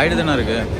ஆயிட்டு தானே இருக்குது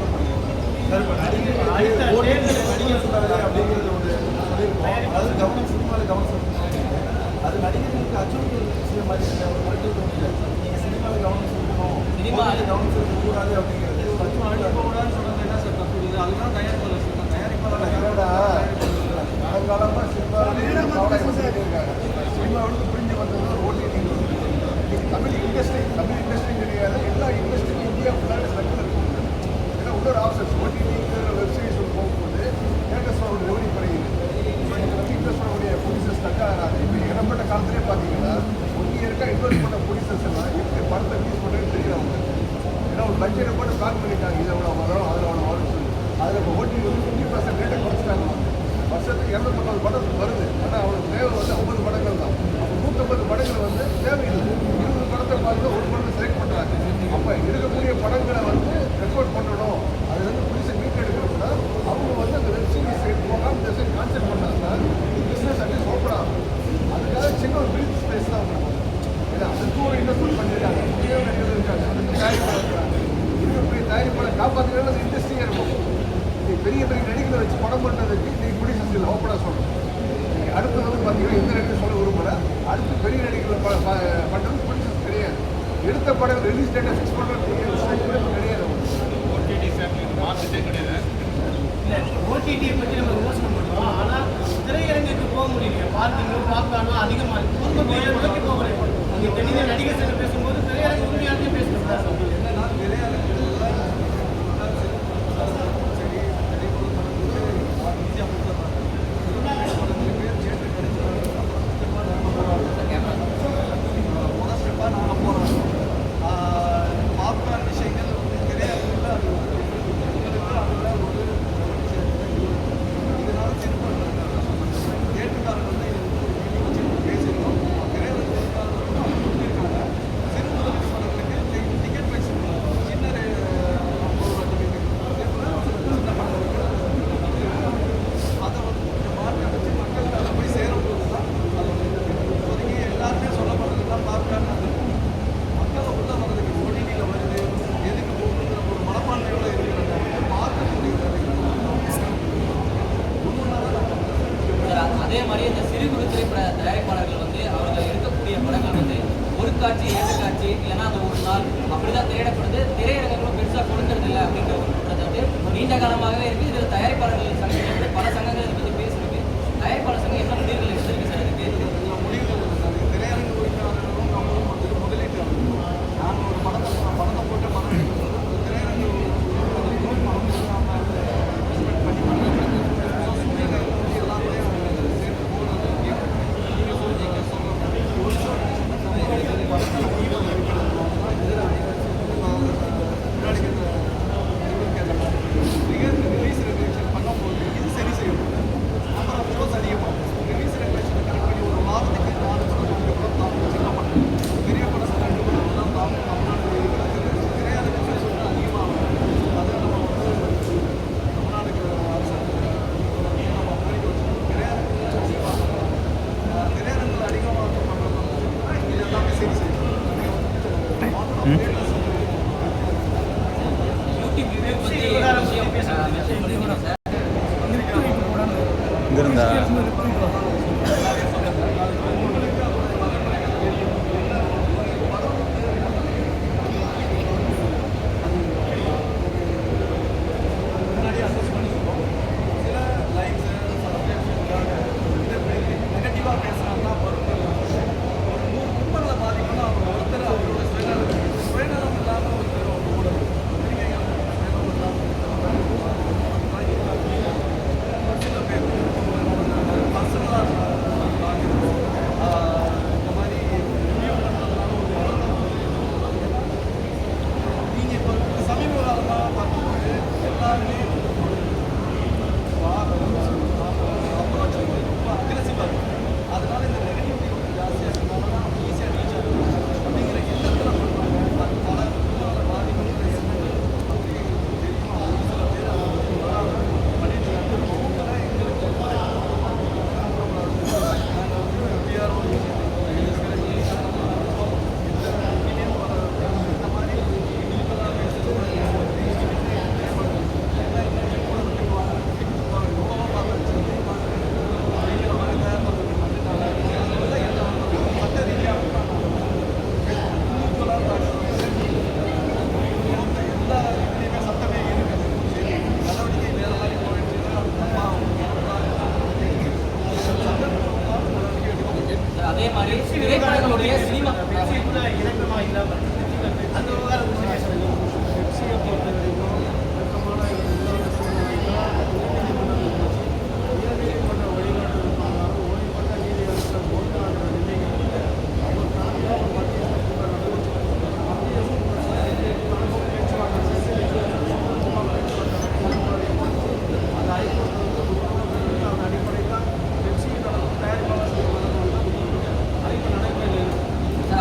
அது நடிகர்களுக்கு அச்சுறுத்தல் சில மாதிரி ஒரு மருத்துவ தோணியில் நீங்கள் சினிமாவில் கவனம் செலுத்தணும் சினிமாவில் கவனம் செலுத்தக்கூடாது அப்படிங்கிறது பத்து நாள் போகக்கூடாதுன்னு சொன்னது என்ன சார் தப்பு அதுதான் தயாரிப்பாளர் சொன்னாங்க தயாரிப்பாளர் என்னடா காலங்காலமாக சினிமாவில் கவனம் செலுத்திருக்காங்க சினிமாவில் புரிஞ்சு வந்தது OTT Tamil industry Tamil industry கிடையாது எல்லா இண்டஸ்ட்ரியும் இந்தியா ஃபுல்லாக படங்களை வந்து ரெக்கார்ட் பண்ணணும். அது வந்து புதுசை மீட் எடுக்கிறப்ப அவங்க வந்து அந்த வெப் சீரிஸ் சைடு போகாமல் இந்த சைட் கான்செப்ட் பண்ணாங்கன்னா பிஸ்னஸ் அட்லீஸ்ட் ஓப்பன் ஆகும். அதுக்காக சின்ன ஒரு பிரீத் ஸ்பேஸ் தான் அவங்களுக்கு ஏன்னா அதுக்கும் ஒரு இன்வெஸ்ட்மெண்ட் பண்ணியிருக்காங்க புதிய நடிகர்கள் இருக்காங்க அதுக்கு தயாரிப்பாளர் இருக்காங்க இருக்கக்கூடிய தயாரிப்பாளர் காப்பாற்றுறது அது இண்டஸ்ட்ரியாக இருக்கும். நீ பெரிய பெரிய நடிகளை வச்சு படம் பண்ணுறதுக்கு நீ ப்ரொடியூசர்ஸ் இல்லை ஓப்பனாக சொல்லணும். நீங்கள் அடுத்தது வந்து பார்த்தீங்கன்னா எந்த நடிகர் சொல்ல விரும்பல. அடுத்து பெரிய நடிகர்கள் ப- பண்ணுறது பிடிச்சது கிடையாது. எடுத்த படம் ரிலீஸ் டேட்டை ஃபிக்ஸ் பண்ணுறது கிடையாது ஓடிடி ஃபேமிலி மாற்றத்தே கிடையாது ஓடிடியை பற்றி நம்ம விமர்சனம் பண்ணுறோம் ஆனால் திரையரங்குக்கு போக முடியல பார்க்கிங்கோ பாப்கார்னோ அதிகமாக இருக்கு. குடும்ப பேரை நோக்கி போகிறேன் நீங்கள் தெளிவாக நடிகர் சங்க பேசும்போது திரையரங்கு உண்மையாலுமே பேசணும் சார் என்னன்னா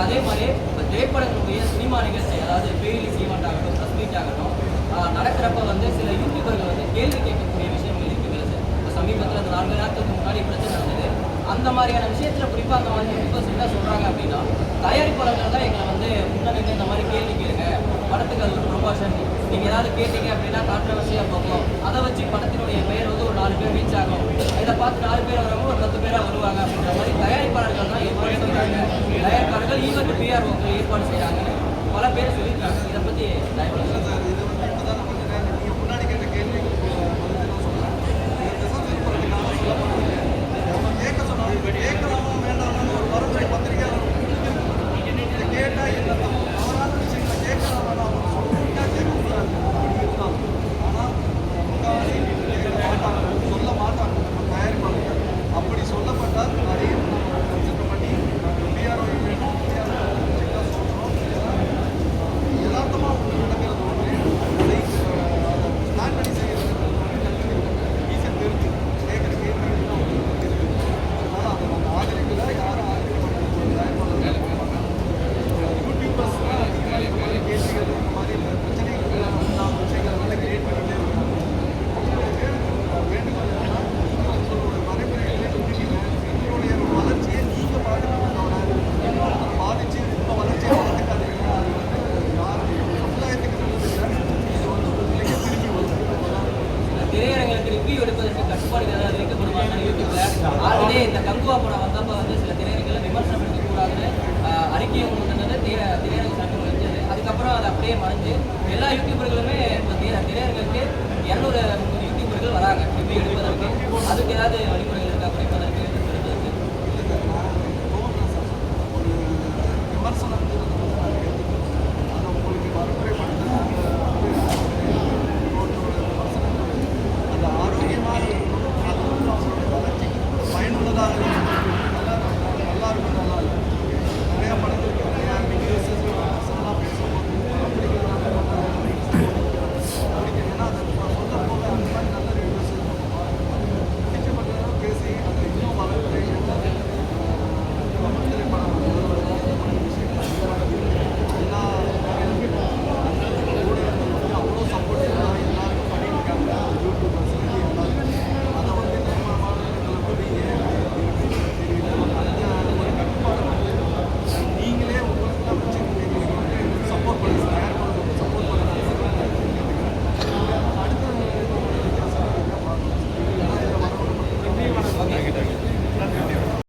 அதே மாதிரி இப்போ திரைப்படங்களுடைய சினிமா நிகழ்ச்சி அதாவது பெயிலிஸ் சீமெண்ட் ஆகட்டும் ப்ரெஸ் மீட் ஆகட்டும் நடக்கிறப்ப வந்து சில யூடியூபர்கள் வந்து கேள்வி கேட்கக்கூடிய விஷயங்கள் இருக்குது சார். இப்போ சமீபத்தில் அந்த நான்கு நேரத்துக்கு முன்னாடி பிரச்சனை நடந்தது. அந்த மாதிரியான விஷயத்தில் குறிப்பாக அந்த மாதிரி யூடியூபர்ஸ் என்ன சொல்கிறாங்க அப்படின்னா தயாரிப்பாளர்கள் தான் எங்களை வந்து முன்னணிக்கு இந்த மாதிரி கேள்வி கேளுங்க. படத்துக்கு அது ஒரு ப்ரொமோஷன் நீங்கள் ஏதாவது கேட்டீங்க அப்படின்னா கான்ட்ரவர்சியாக போகும் அதை வச்சு படத்தினுடைய பெயர் வந்து ஒரு நாலு பேர் ரீச் ஆகும். இதை பார்த்து நாலு பேர் வரவங்க ஒரு பத்து பேராக வருவாங்க அப்படின்ற மாதிரி தயாரிப்பாளர்கள் தான் எவ்வளோ ஒரு பிஆர் ஏற்பாடு செய்கிறாங்கன்னு பல பேர் சொல்லியிருக்காங்க. இதை பற்றி